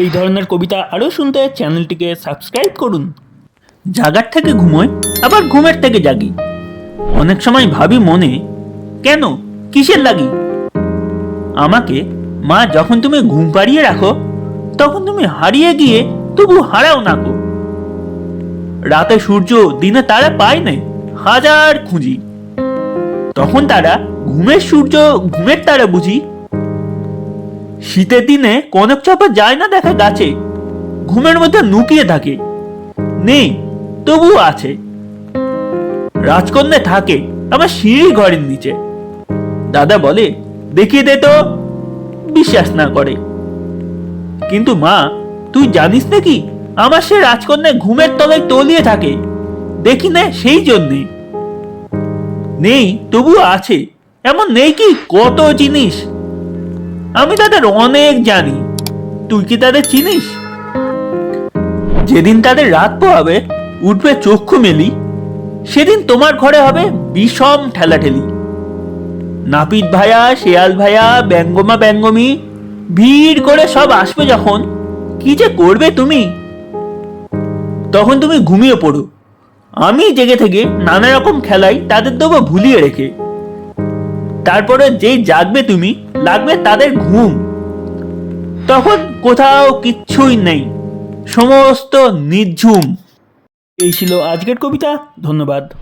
এই ধরনের কবিতা আরও শুনতে চ্যানেলটিকে সাবস্ক্রাইব করুন। জাগার থেকে ঘুমোয়, আবার ঘুমের থেকে জাগি। অনেক সময় ভাবি মনে, কেন, কিসের লাগি? আমাকে, মা, যখন তুমি ঘুম পাড়িয়ে রাখো, তখন তুমি হারিয়ে গিয়ে তবু হারাও না গো। রাতে সূর্য দিনে তারা পায় না হাজার খুঁজি। তখন তারা ঘুমের সূর্য, ঘুমের তারা বুঝি শীতের দিনে কনক চাপা যায় না দেখা গাছে ঘুমের মধ্যে লুকিয়ে থাকে। নেই তবু আছে। রাজকন্যা থাকে আমার সিঁড়ি ঘরের নিচে। দাদা বলে, দেখিয়ে দে তো। বিশ্বাস না করে। কিন্তু মা, তুই জানিস নাকি, আমার সে রাজকন্যা ঘুমের তলায় তলিয়ে থাকে। দেখি না সেই জন্যে। নেই তবু আছে। এমন নেই কি, কত জিনিস। আমি তাদের অনেক জানি। তুই কি তাদের চিনিস? যেদিন তাদের রাত পোহাবে, উঠবে চক্ষু মেলি। সেদিন তোমার ঘরে হবে বিষম ঠেলাঠেলি। নাপিত ভাইয়া শেয়াল ভাইয়া ব্যঙ্গমা ব্যঙ্গমি, ভিড় করে সব আসবে যখন। কি যে করবে তুমি? তখন তুমি ঘুমিয়ে পড়ো। আমি জেগে থেকে নানা রকম খেলাই তাদের দেবো ভুলিয়ে রেখে। তারপরে যেই জাগবে তুমি লাগবে তাদের ঘুম। তখন কোথাও কিচ্ছুই নেই সমস্ত নির্ঝুম। এই ছিল আজকের কবিতা ধন্যবাদ।